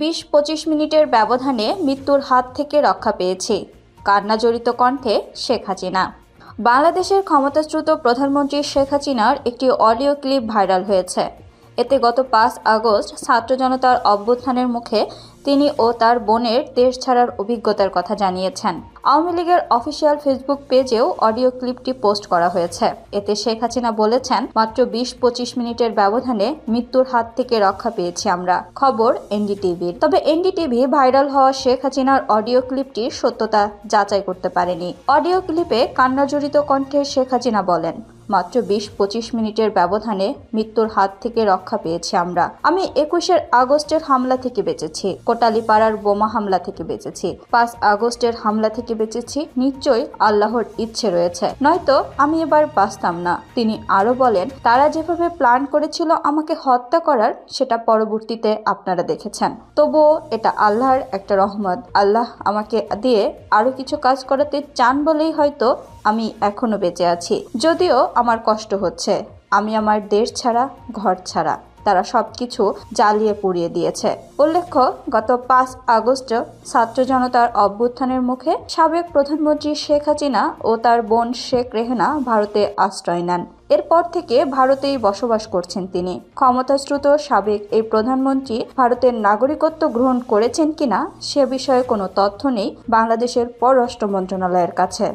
বিশ পঁচিশ মিনিটের ব্যবধানে মৃত্যুর হাত থেকে রক্ষা পেয়েছি কান্নাজড়িত কণ্ঠে শেখ হাসিনা। বাংলাদেশের ক্ষমতাচ্যুত প্রধানমন্ত্রী শেখ হাসিনার একটি অডিও ক্লিপ ভাইরাল হয়েছে। এতে গত পাঁচ আগস্ট ছাত্র জনতার অভ্যুত্থানের মুখে তিনি ও তার বোনের দেশ ছাড়ার অভিজ্ঞতার কথা জানিয়েছেন। আওয়ামী লীগের অফিসিয়াল ফেসবুক পেজেও অডিও ক্লিপটি পোস্ট করা হয়েছে। এতে শেখ হাসিনা বলেছেন, মাত্র বিশ পঁচিশ মিনিটের ব্যবধানে মৃত্যুর হাত থেকে রক্ষা পেয়েছি আমরা। খবর এনডিটিভির তবে এনডিটিভি ভাইরাল হওয়া শেখ হাসিনার অডিও ক্লিপটির সত্যতা যাচাই করতে পারেনি। অডিও ক্লিপে কান্নাজড়িত কণ্ঠে শেখ হাসিনা বলেন মাত্র বিশ পঁচিশ মিনিটের ব্যবধানে মৃত্যুর হাত থেকে রক্ষা পেয়েছি আমরা। আমি একুশের আগস্টের হামলা থেকে বেঁচেছি, কোটালীপাড়ার বোমা হামলা থেকে বেঁচেছি। পাঁচ আগস্টের হামলা থেকে বেঁচেছি, নিশ্চয়ই আল্লাহর ইচ্ছে রয়েছে। নয়তো আমি এবার বাঁচতাম না। তিনি আরও বলেন, তারা যেভাবে প্ল্যান করেছিল আমাকে হত্যা করার, সেটা পরবর্তীতে আপনারা দেখেছেন। তবুও এটা আল্লাহর একটা রহমত। আল্লাহ আমাকে দিয়ে আরও কিছু কাজ করাতে চান বলেই হয়তো আমি এখনও বেঁচে আছি। যদিও আমার কষ্ট হচ্ছে। আমি আমার দেশ ছাড়া, ঘর ছাড়া। তারা সব কিছু জ্বালিয়ে পুড়িয়ে দিয়েছে। উল্লেখ্য, গত পাঁচ আগস্ট ছাত্র জনতার অভ্যুত্থানের মুখে সাবেক প্রধানমন্ত্রী শেখ হাসিনা ও তার বোন শেখ রেহেনা ভারতে আশ্রয় নেন। এরপর থেকে ভারতেই বসবাস করছেন তিনি। ক্ষমতাশ্রুত সাবেক এই প্রধানমন্ত্রী ভারতের নাগরিকত্ব গ্রহণ করেছেন কিনা সে বিষয়ে কোনো তথ্য নেই বাংলাদেশের পররাষ্ট্র মন্ত্রণালয়ের কাছে।